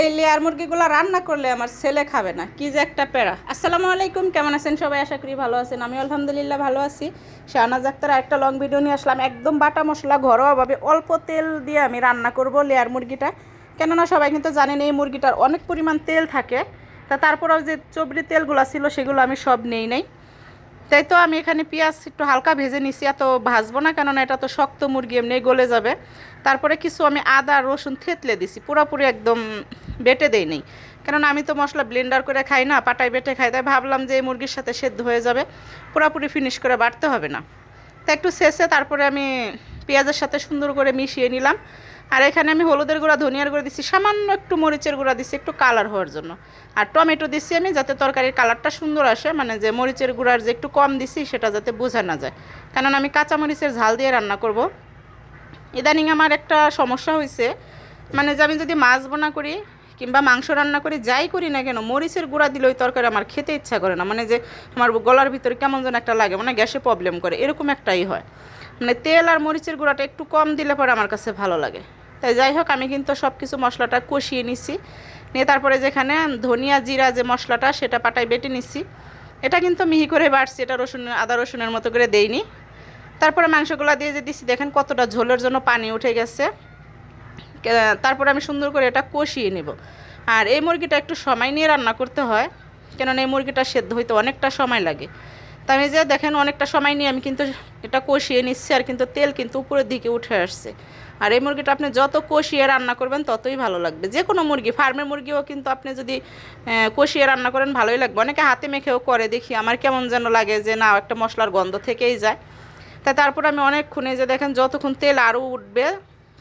এই লেয়ার মুরগিগুলো রান্না করলে আমার ছেলে খাবে না। কি যে একটা প্যারা আসসালামু আলাইকুম, কেমন আছেন সবাই? আশা করি ভালো আছেন। আমি আলহামদুলিল্লাহ ভালো আছি। শাহনাজ আক্তার একটা লং ভিডিও নিয়ে আসলাম। একদম বাটা মশলা ঘরোয়াভাবে অল্প তেল দিয়ে আমি রান্না করব লেয়ার মুরগিটা। কেননা সবাই কিন্তু জানেন এই মুরগিটার অনেক পরিমাণ তেল থাকে। তা তারপরেও যে চবরি তেলগুলো ছিল সেগুলো আমি সব নেই নাই। তাই তো আমি এখানে পেঁয়াজ একটু হালকা ভেজে নিছি, এত ভাজবো না কেননা এটা তো শক্ত মুরগি, এমনি গলে যাবে। তারপরে কিছু আমি আদা, রসুন থেতলে দিছি, পুরোপুরি একদম বেটে দেই নেই। কেননা আমি তো মশলা ব্লেন্ডার করে খাই না, পাটায় বেটে খাই, তাই ভাবলাম যে এই মুরগির সাথে সেদ্ধ হয়ে যাবে, পুরোপুরি ফিনিশ করে বাটতে হবে না। তা একটু শেষে তারপরে আমি পেঁয়াজের সাথে সুন্দর করে মিশিয়ে নিলাম। আর এখানে আমি হলুদের গুঁড়া, ধনিয়ার গুঁড়া দিচ্ছি সামান্য একটু মরিচের গুঁড়া দিচ্ছি একটু কালার হওয়ার জন্য। আর টমেটো দিচ্ছি আমি যাতে তরকারির কালারটা সুন্দর আসে মানে যে মরিচের গুঁড়ার যে একটু কম দিছি সেটা যাতে বোঝা না যায়। কারণ আমি কাঁচা মরিচের ঝাল দিয়ে রান্না করব। ইদানিং আমার একটা সমস্যা হয়েছে মানে যে আমি যদি মাছ বোনা করি কিংবা মাংস রান্না করি, যাই করি না কেন, মরিচের গুঁড়া দিলে ওই তরকারি আমার খেতে ইচ্ছা করে না। মানে যে আমার গলার ভিতরে কেমন যেন একটা লাগে মানে গ্যাসে প্রবলেম করে, এরকম একটাই হয়। মানে তেল আর মরিচের গুঁড়াটা একটু কম দিলে পরে আমার কাছে ভালো লাগে। তাই যাই হোক, আমি কিন্তু সব কিছু মশলাটা কষিয়ে নিছি। নিয়ে তারপরে যেখানে ধনিয়া জিরা যে মশলাটা, সেটা পাটায় বেটে নিচ্ছি এটা কিন্তু মিহি করে বাড়ছি এটা রসুন, আদা রসুনের মতো করে দেইনি। তারপরে মাংসগুলো দিয়ে যে দিচ্ছি দেখেন কতটা ঝোলের জন্য পানি উঠে গেছে। তারপরে আমি সুন্দর করে এটা কষিয়ে নেব। আর এই মুরগিটা একটু সময় নিয়ে রান্না করতে হয়, কেননা এই মুরগিটা সেদ্ধ হইতে অনেকটা সময় লাগে। তা আমি যে দেখেন অনেকটা সময় নিয়ে আমি কিন্তু এটা কষিয়ে নিচ্ছি আর কিন্তু তেল কিন্তু উপরের দিকে উঠে আসছে। আর এই মুরগিটা আপনি যত কষিয়ে রান্না করবেন ততই ভালো লাগবে। যে কোনো মুরগি, ফার্মের মুরগিও কিন্তু আপনি যদি কষিয়ে রান্না করেন ভালোই লাগবে। অনেকে হাতে মেখেও করে দেখি, আমার কেমন যেন লাগে যে না, একটা মশলার গন্ধ থেকেই যায়। তা তারপর আমি অনেকক্ষণে যে দেখেন যতক্ষণ তেল আরও উঠবে,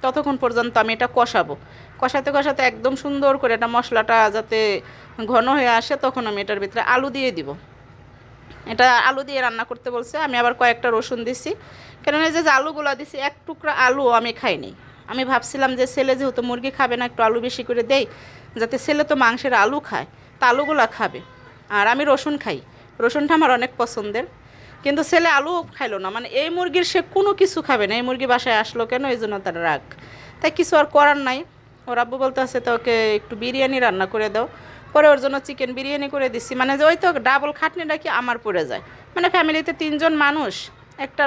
ততক্ষণ পর্যন্ত আমি এটা কষাবো। কষাতে কষাতে একদম সুন্দর করে এটা মশলাটা যাতে ঘন হয়ে আসে, তখন আমি এটার ভিতরে আলু দিয়ে দিব। এটা আলু দিয়ে রান্না করতে বলছে। আমি আবার কয়েকটা রসুন দিছি। কেননা যে আলুগুলো দিছি, এক টুকরা আলু আমি খাইনি। আমি ভাবছিলাম যে ছেলে যেহেতু মুরগি খাবে না, একটু আলু বেশি করে দেই, যাতে ছেলে তো মাংসের আলু খায়, তা আলুগুলো খাবে। আর আমি রসুন খাই। রসুনটা আমার অনেক পছন্দের। কিন্তু ছেলে আলু খাইলো না। মানে এই মুরগির সে কোনো কিছু খাবে না। এই মুরগি বাসায় আসলো কেন? এই জন্য তার রাগ। তাই কিছু আর করার নাই। ওর আব্বু বলতে আছে তো ওকে একটু বিরিয়ানি রান্না করে দাও। পরে ওর জন্য চিকেন বিরিয়ানি করে দিচ্ছি মানে যে ওই তো ডাবল খাটনিটা কি আমার পড়ে যায়। মানে ফ্যামিলিতে তিনজন মানুষ একটা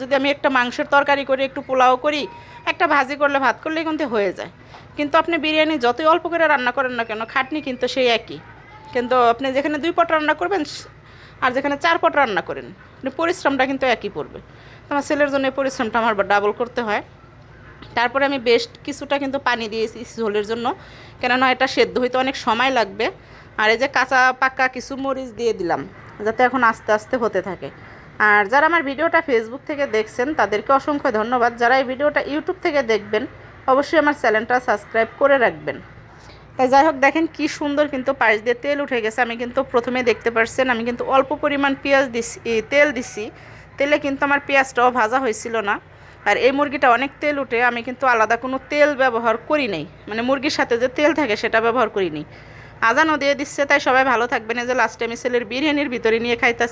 যদি আমি একটা মাংসের তরকারি করি, একটু পোলাও করি, একটা ভাজি করলে, ভাত করলে কিন্তু হয়ে যায়। কিন্তু আপনি বিরিয়ানি যতই অল্প করে রান্না করেন না কেন, খাটনি কিন্তু সেই একই। কিন্তু আপনি যেখানে দুই পট রান্না করবেন, আর যেখানে চার পট রান্না করেন পরিশ্রমটা কিন্তু একই পড়বে। আমার ছেলের জন্য পরিশ্রমটা আমার ডাবল করতে হয়। তারপরে আমি বেশ কিছুটা কিন্তু পানি দিয়েছি ঝোলের জন্য। কেননা এটা সেদ্ধ হইতে অনেক সময় লাগবে। আর এই যে কাঁচা পাকা কিছু মরিচ দিয়ে দিলাম, যাতে এখন আস্তে আস্তে হতে থাকে। আর যারা আমার ভিডিওটা ফেসবুক থেকে দেখছেন, তাদেরকে অসংখ্য ধন্যবাদ। যারা এই ভিডিওটা ইউটিউব থেকে দেখবেন, অবশ্যই আমার চ্যানেলটা সাবস্ক্রাইব করে রাখবেন। তাই যাই হোক, দেখেন কি সুন্দর কিন্তু পাশ দিয়ে তেল উঠে গেছে। আমি কিন্তু প্রথমে দেখতে পারছেন, আমি কিন্তু অল্প পরিমাণ পেঁয়াজ দিছি তেল দিছি। তেলে কিন্তু আমার পেঁয়াজটাও ভাজা হয়েছিল না। আর এই মুরগিটা অনেক তেল উঠে, আমি কিন্তু আলাদা কোনো তেল ব্যবহার করি নাই। মানে মুরগির সাথে যে তেল থাকে সেটা ব্যবহার করিনি আজানও দিয়ে দিচ্ছে, তাই সবাই ভালো থাকবেন। এই যে লাস্টে আমি ছেলের বিরিয়ানির ভিতরে নিয়ে খাইতেছে।